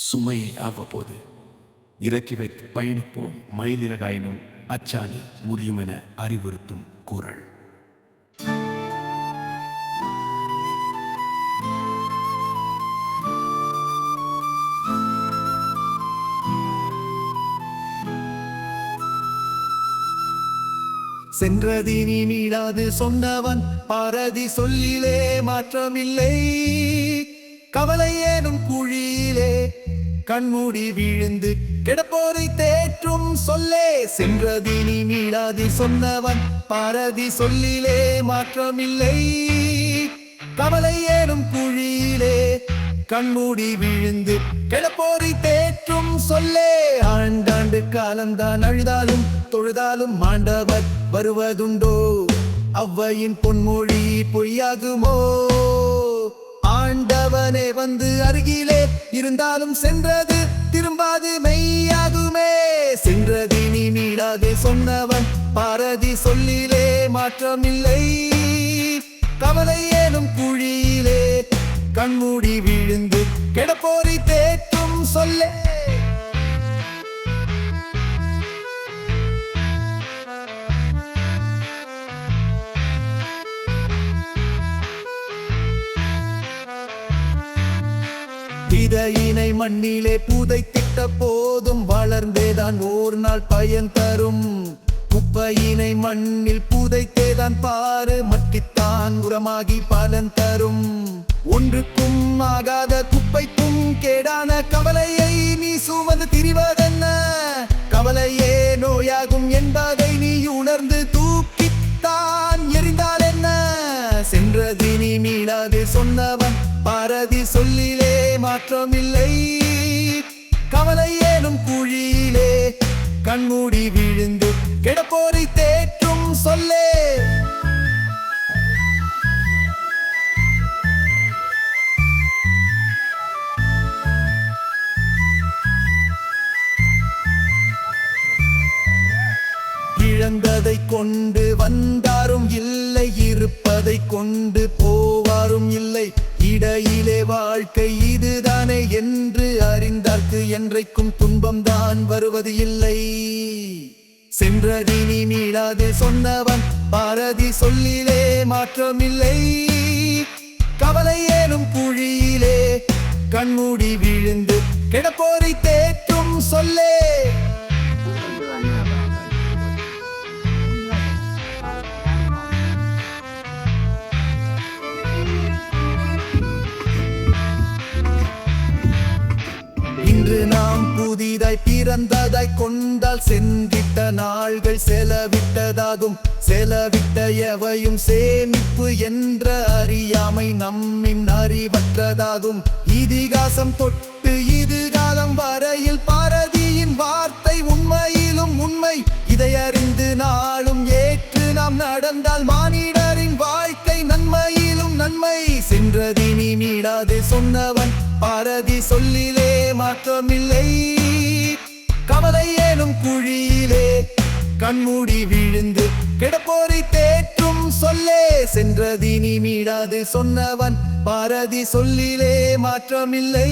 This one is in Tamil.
சுமையை அவ்வப்போது இறக்கி வைத்து பயணிப்போம் மயிலிறகாயினும் அச்சாணி முடியும் என அறிவுறுத்தும் குரல் சென்றதினி மீளாது சொன்னவன் பாரதி சொல்லிலே மாற்றமில்லை. கவலை ஏனும் குழியிலே கண்மூடி விழுந்து கிடப்போரை தேற்றும் சொல்லே. சென்றது நீ மீளாதி சொன்னவன் பாரதி சொல்லிலே மாற்றமில்லை. கவலை ஏனும் குழியிலே கண்மூடி விழுந்து கிடப்போரை தேற்றும் சொல்லே. ஆண்டாண்டு காலந்தான் அழுதாலும் தொழுதாலும் மாண்டவர் வருவதுண்டோ? அவ்வையின் பொன்மொழி பொய்யாகுமோ? ஆண்டவனே வந்து அருகிலே இருந்தாலும் சென்றது திரும்பாது மெய்யாகுமே. சென்றது நீ நீடாதே சொன்னவன் பாரதி சொல்லிலே மாற்றமில்லை. கவலை ஏனும் குழியிலே கண்மூடி விழுந்து கெடப்போரி தேற்றும் சொல்லே. விதையினை மண்ணிலே புதைத்திட்ட போதும் வளர்ந்தேதான் ஓர் நாள் பயன் தரும். குப்பையினை மண்ணில் புதைத்தேதான் பாரு மட்டித்தான் உரமாகி பலன் தரும். ஒன்றுக்கும் ஆகாத குப்பைக்கும் கேடான கவலையை நீ சுமந்து திரிவதென்ன? கவலையே நோயாகும் என்பதை நீ உணர்ந்து மாற்றமில்லை. கவலை ஏனும் குழியிலே கண்மூடி விழுந்து கிடப்போரை தேற்றும் சொல்லே. இழந்ததை கொண்டு வந்தாரும் இல்லை இருப்பதை கொண்டு போவாரும் இல்லை. இடையிலே வாழ்க்கை இதுதானே என்று அறிந்தார்க்கு என்றைக்கும் துன்பம் தான் வருவது இல்லை. சென்றதி நீ மீளாது சொன்னவன் பாரதி சொல்லிலே மாற்றமில்லை. கவலை ஏறும் குழியிலே கண்மூடி விழுந்து கிடப்போரை தேற்றும் சொல்லே! புதிதாய் பிறந்ததாய் கொண்டால் சென்றிட்ட நாள்கள் செலவிட்டதாகும். செலவிட்ட எவையும் சேமிப்பு என்ற அறியாமை நம்மின் அறிவற்றதாகும். இதிகாசம் தொட்டு இதுகாலம் வரையில் பாரதியின் வார்த்தை உண்மையிலும் உண்மை. இதை அறிந்து நாளும் ஏற்று நாம் நடந்தால் மானிடரின் வாழ்க்கை நன்மையிலும் நன்மை. சென்றதி நீ சொன்னவன் பாரதி சொல்லிலே மாற்றமில்லை. கவலை ஏனும் குழியிலே கண்மூடி விழுந்து கிடப்போரை தேற்றும் சொல்லே சென்றதி நீ சொன்னவன் பாரதி சொல்லிலே மாற்றமில்லை.